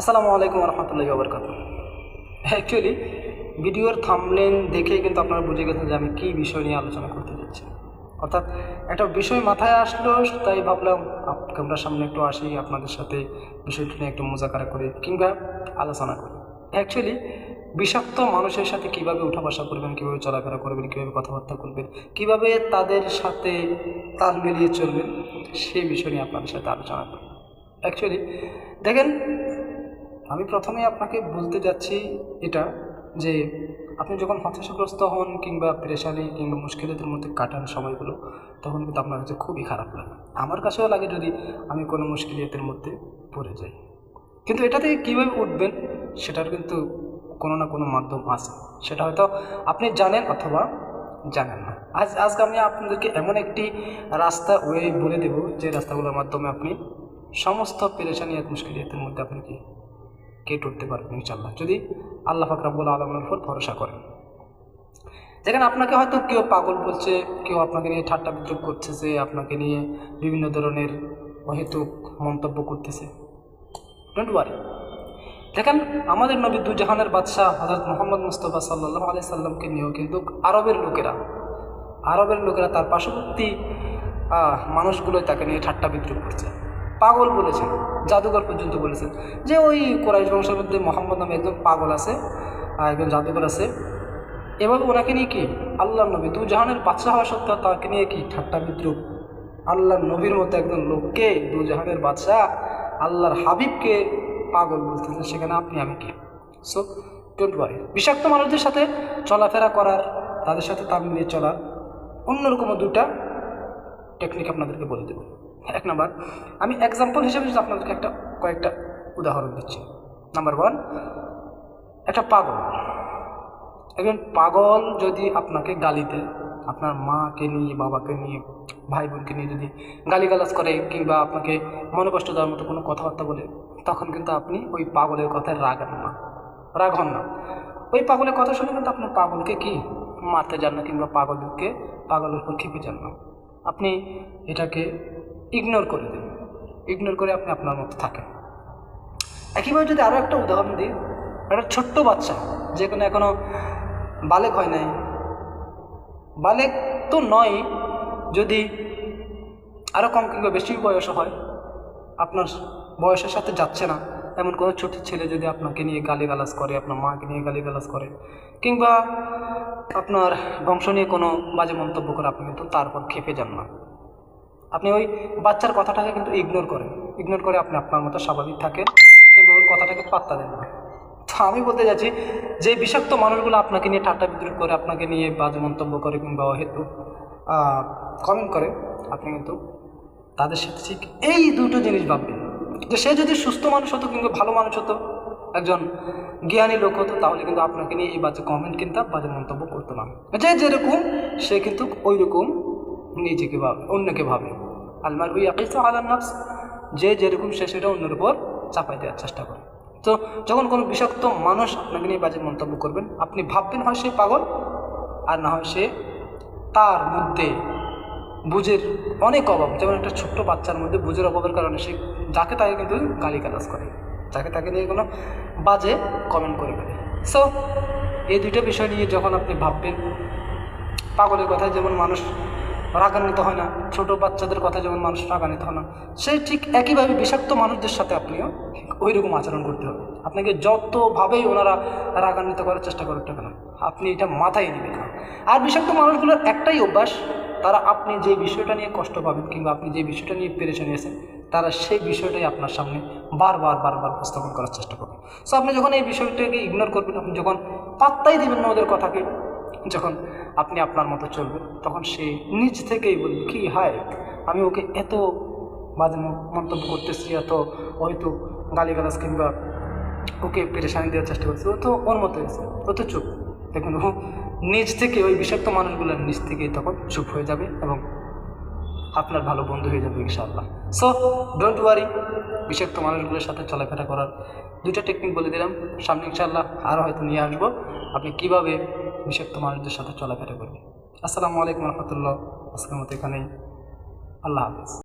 আসসালামু আলাইকুম রহমতুল্লাহি ওবরকাত। অ্যাকচুয়ালি ভিডিওর থামলেন দেখেই কিন্তু আপনারা বুঝে গেছেন যে আমি কী বিষয় নিয়ে আলোচনা করতে যাচ্ছি। অর্থাৎ একটা বিষয় মাথায় আসলো, তাই ভাবলাম ক্যামেরার সামনে একটু আসি, আপনাদের সাথে বিষয়টি নিয়ে একটু মোজাকারা করি কিংবা আলোচনা করি। অ্যাকচুয়ালি বিষাক্ত মানুষের সাথে কীভাবে উঠা বসা করবেন, কীভাবে চলাফেরা করবেন, কীভাবে কথাবার্তা করবেন কীভাবে তাদের সাথে তাল মিলিয়ে চলবেন সেই বিষয় নিয়ে আপনাদের সাথে আলোচনা করি। অ্যাকচুয়ালি দেখেন আমি প্রথমে আপনাকে বলতে যাচ্ছি এটা যে আপনি যখন হতাশাগ্রস্ত হন কিংবা পেরেশানি কিংবা মুশকিলের মধ্যে কাটান সময়গুলো, তখন কিন্তু আপনার কাছে খুবই খারাপ লাগে। আমার কাছেও লাগে যদি আমি কোনো মুশকিলিয়াতের মধ্যে পড়ে যাই। কিন্তু এটা থেকে কীভাবে উঠবেন সেটার কিন্তু কোনো না কোনো মাধ্যম আছে। সেটা হয়তো আপনি জানেন অথবা জানেন না। আজ, আজকে আমি আপনাদেরকে এমন একটি রাস্তা ওয়ে বলে দেব যে রাস্তাগুলোর মাধ্যমে আপনি সমস্ত পেরেশানি এক মুশকিলিয়াতের মধ্যে আপনি কি কেটে উঠতে পারবেন ইনশাল্লাহ যদি আল্লাহ ফাকরাবুল আলমের উপর ভরসা করেন। দেখেন, আপনাকে হয়তো কেউ পাগল বলছে, কেউ আপনাকে নিয়ে ঠাট্টা বিদ্রুপ করতেছে, আপনাকে নিয়ে বিভিন্ন ধরনের অহেতুক মন্তব্য করতেছে। ডোন্ট ওয়ারি দেখেন, আমাদের নবী দুজাহানের বাদশাহ হজরত মোহাম্মদ মুস্তফা সাল্লাহ আলি সাল্লামকে নিয়েও কিন্তু আরবের লোকেরা আরবের লোকেরা তার পার্শ্ববর্তী মানুষগুলোই তাকে নিয়ে ঠাট্টা বিদ্রুপ করছে। পাগল বলেছেন, জাদুঘর পর্যন্ত বলেছেন। যে ওই কোরাইশ বংশের মধ্যে মোহাম্মদ নামে একজন পাগল আছে একজন জাদুঘর আছে, এভাবে ওনাকে নিয়ে কি আল্লাহ নবী? দু জাহানের বাচ্চা হওয়া সত্ত্বেও তাকে নিয়ে কি ঠাট্টা বিদ্রুপ? আল্লাহ নবীর মতো একজন লোককে দু জাহানের বাচ্চা আল্লাহর হাবিবকে পাগল বলতেছেন, সেখানে আপনি, আমি কি? সো ডোন্ট ওয়ারি বিষাক্ত মানুষদের সাথে চলাফেরা করার, তাদের সাথে তাল মিলিয়ে চলার অন্যরকম দুটা টেকনিক আপনাদেরকে বলে দেবো। এক নাম্বার, আমি এক্সাম্পল হিসেবে যদি আপনাদেরকে একটা, কয়েকটা উদাহরণ দিচ্ছি। নাম্বার ওয়ান একটা পাগল। একজন পাগল যদি আপনাকে গালিতে, আপনার মাকে নিয়ে, বাবাকে নিয়ে ভাই বোনকে নিয়ে যদি গালিগালাজ করে কিংবা আপনাকে মনে কষ্ট দেওয়ার মতো কোনো কথাবার্তা বলে, তখন কিন্তু আপনি ওই পাগলের কথায় রাগান না। রাগ হন না। ওই পাগলের কথা শুনে কিন্তু আপনার পাগলকে কি? মারতে যান না কিংবা পাগলকে, পাগলের উপর খেপে যান না। আপনি এটাকে ইগনোর করে দিন ইগনোর করে আপনি আপনার মতো থাকেন। একইভাবে যদি আরও একটা উদাহরণ দিই, একটা ছোট্ট বাচ্চা, যে কোনো এখনও বালেক হয় নাই। বালেক তো নয়, যদি আরও কম কিংবা বেশি বয়স হয়, আপনার বয়সের সাথে যাচ্ছে না। এমন কোনো ছোট ছেলে যদি আপনাকে নিয়ে গালিগালাজ করে, আপনার মাকে নিয়ে গালিগালাজ করে, কিংবা আপনার বংশ নিয়ে কোনো বাজে মন্তব্য করে, আপনি কিন্তু তারপর খেপে যান না। আপনি ওই বাচ্চার কথাটাকে কিন্তু ইগনোর করেন। ইগনোর করে আপনি আপনার মতো স্বাভাবিক থাকেন কিংবা ওর কথাটাকে পাত্তা দেন না। তো আমি বলতে যাচ্ছি যে বিষাক্ত মানুষগুলো আপনাকে নিয়ে ঠাট্টা বিদ্রুপ করে, আপনাকে নিয়ে বাজে মন্তব্য করে কিংবা হেতু কমেন্ট করে, আপনি কিন্তু তাদের সাথে ঠিক এই দুটো জিনিস ভাববেন। যে সে যদি সুস্থ মানুষ হতো কিংবা ভালো মানুষ হতো, একজন জ্ঞানী লোক হতো, তাহলে কিন্তু আপনাকে নিয়ে এই বাজে কমেন্ট কিন্তু বাজে মন্তব্য করতো না। যে যেরকম, সে কিন্তু ওই রকম নিজেকে ভাবে, অন্যকে ভাবে। আলমার ওই আকিস আলার নাফস, যে যেরকম সে সেটা অন্যের উপর চাপাই দেওয়ার চেষ্টা করে। তো যখন কোনো বিষাক্ত মানুষ আপনাকে নিয়ে বাজে মন্তব্য করবেন, আপনি ভাববেন হয় সে পাগল, আর না হয় সে তার মধ্যে বুঝের অনেক অভাব। যেমন একটা ছোট্ট বাচ্চার মধ্যে বুঝের অভাবের কারণে সে যাকে তাকে কিন্তু গালি গালাজ করে, যাকে তাকে নিয়ে কোনো বাজে কমেন্ট করে ফেলে। সো এই দুইটা বিষয় নিয়ে যখন আপনি ভাববেন, পাগলের কথায় যেমন মানুষ রাগান্বিত হয় না। ছোট বাচ্চাদের কথা যেমন মানুষ রাগান্বিত হয় না। সেই ঠিক একইভাবে বিষাক্ত মানুষদের সাথে আপনিও ওই রকম আচরণ করতে হবে। আপনাকে যতভাবেই ওনারা রাগান্বিত করার চেষ্টা করুক না কেন, আপনি এটা মাথায় নেবেন আর বিষাক্ত মানুষগুলোর একটাই অভ্যাস, তারা আপনি যে বিষয়টা নিয়ে কষ্ট পাবেন কিংবা আপনি যে বিষয়টা নিয়ে পেরেশানি আছেন, তারা সেই বিষয়টাই আপনার সামনে বারবার বারবার উপস্থাপন করার চেষ্টা করবে। সো আপনি যখন এই বিষয়টাকে ইগনোর করবেন, আপনি যখন পাত্তাই দিবেন না ওদের কথাকে যখন আপনি আপনার মতো চলবেন, তখন সে নিজ থেকেই বলবে, কি, হায়, আমি ওকে এত বাজে মন্তব্য করতেছি, এত হয়তো গালিগালাজ কিংবা ওকে পেরেশানি দেওয়ার চেষ্টা করছে ও তো ওর মতো হয়েছে ও তো চুপ। দেখুন, ও নিজ থেকে ওই বিষাক্ত মানুষগুলোর নিজ থেকেই তখন চুপ হয়ে যাবে এবং আপনার ভালো বন্ধু হয়ে যাবে ইনশাআল্লাহ। সো ডোন্ট ওয়ারি বিষাক্ত মানুষগুলোর সাথে চলাফেরা করার দুইটা টেকনিক বলে দিলাম। সামনে ইনশাআল্লাহ আরও হয়তো নিয়ে আসব। আপনি কীভাবে বিষাক্ত মানুষদের সাথে চলাফেরা করবে। আসসালামু আলাইকুম রহমতুল্লাহ। আজকের মতো এখানেই। আল্লাহ হাফিজ।